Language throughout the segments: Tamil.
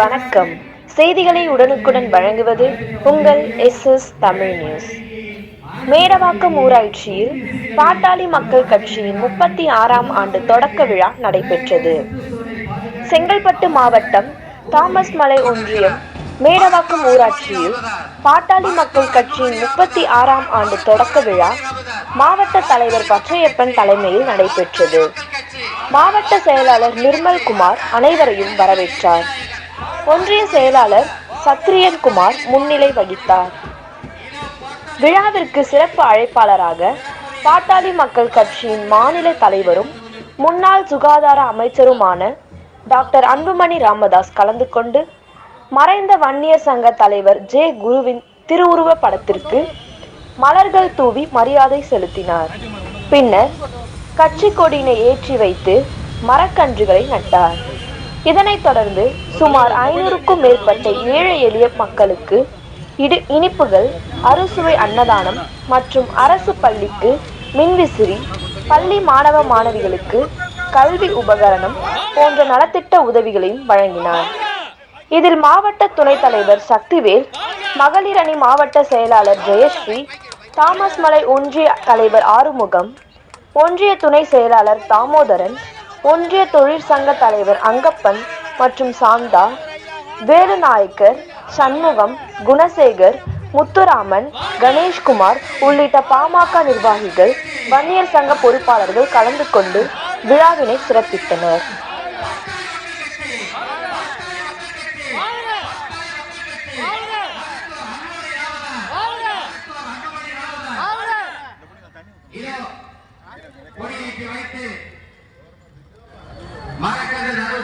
வணக்கம். செய்திகளை உடனுக்குடன் வழங்குவது உங்கள் S S Tamil news. Medavakkam ஊராட்சியில் பாட்டாளி மக்கள் கட்சியின் முப்பத்தி ஆறாம் ஆண்டு தொடக்க விழா நடைபெற்றது. செங்கல்பட்டு மாவட்டம் தாமஸ் மலை ஒன்றியம் மேடவாக்கம் ஊராட்சியில் பாட்டாளி மக்கள் கட்சியின் முப்பத்தி ஆறாம் ஆண்டு தொடக்க விழா மாவட்ட தலைவர் பச்சையப்பன் தலைமையில் நடைபெற்றது. மாவட்ட செயலாளர் நிர்மல் குமார் அனைவரையும் வரவேற்றார். ஒன்றிய செயலாளர் சத்ரியன் குமார் முன்னிலை வகித்தார். விழாவிற்கு சிறப்பு அழைப்பாளராக பாட்டாளி மக்கள் கட்சியின் மாநில தலைவரும் முன்னாள் சுகாதார அமைச்சருமான டாக்டர் அன்புமணி ராமதாஸ் கலந்து கொண்டு மறைந்த வன்னியர் சங்க தலைவர் ஜே குருவின் திருவுருவ படத்திற்கு மலர்கள் தூவி மரியாதை செலுத்தினார். பின்னர் கட்சி கொடியினை ஏற்றி வைத்து மரக்கன்றுகளை நட்டார். இதனைத் தொடர்ந்து சுமார் ஐநூறுக்கும் மேற்பட்ட ஏழை எளிய மக்களுக்கு இடு இனிப்புகள் அறுசுவை அன்னதானம் மற்றும் அரசு பள்ளிக்கு மின்விசிறி பள்ளி மாணவ மாணவிகளுக்கு கல்வி உபகரணம் போன்ற நலத்திட்ட உதவிகளையும் வழங்கினார். இதில் மாவட்ட துணைத் தலைவர் சக்திவேல் மகளிர் அணி மாவட்ட செயலாளர் ஜெயஸ்ரீ தாமஸ் மலை ஒன்றிய தலைவர் ஆறுமுகம் ஒன்றிய துணை செயலாளர் தாமோதரன் ஒன்றிய தொழிற்சங்க தலைவர் அங்கப்பன் மற்றும் சாந்தா வேலுநாயக்கர் சண்முகம் குணசேகர் முத்துராமன் கணேஷ்குமார் உள்ளிட்ட பாமக நிர்வாகிகள் வன்னியர் சங்க பொறுப்பாளர்கள் கலந்து கொண்டு விழாவினை சிறப்பித்தனர்.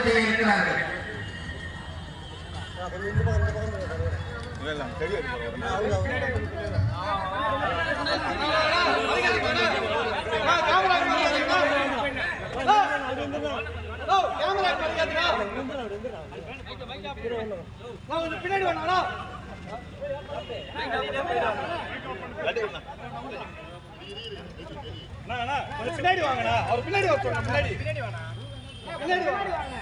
செய்ய இருக்கிறார்கள். பின்னாடி வேணா கொஞ்சம் பின்னாடி வாங்கண்ணா. அவர் பின்னாடி பின்னாடி. பின்னாடி வாங்க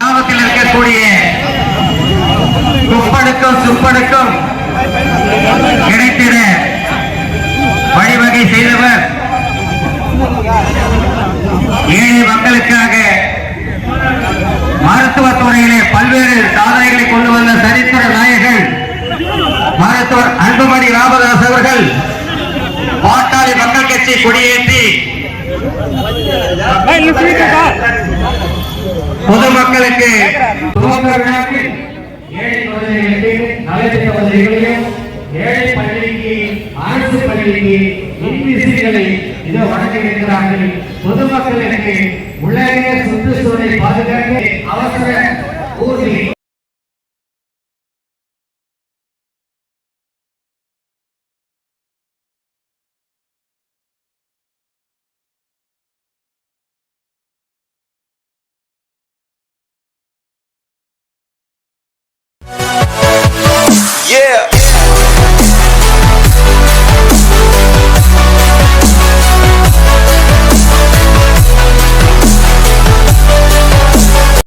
கிராமத்தில் இருக்கக்கூடிய குப்பனுக்கும் சுப்பனுக்கும் கிடைத்திட வழிவகை செய்தவர் ஏழை மக்களுக்காக மருத்துவத்துறையிலே பல்வேறு சாதனைகளை கொண்டு வந்த சரித்திர நாயகன் மருத்துவர் அன்புமணி ராமதாஸ் அவர்கள் பாட்டாளி மக்கள் கட்சி கொடியேற்றி பொதுமக்களுக்கு துவக்க ஏழை குழந்தைகளுக்கு நலத்திட்ட உதவிகளையும் ஏழை பள்ளிக்கு அரசு பள்ளிக்கு மின்விசிறிகளை இதோ வழங்க பொதுமக்களுக்கு உலக சுற்றுச்சூழலை பாதுகாக்க அவசர ஊர்தி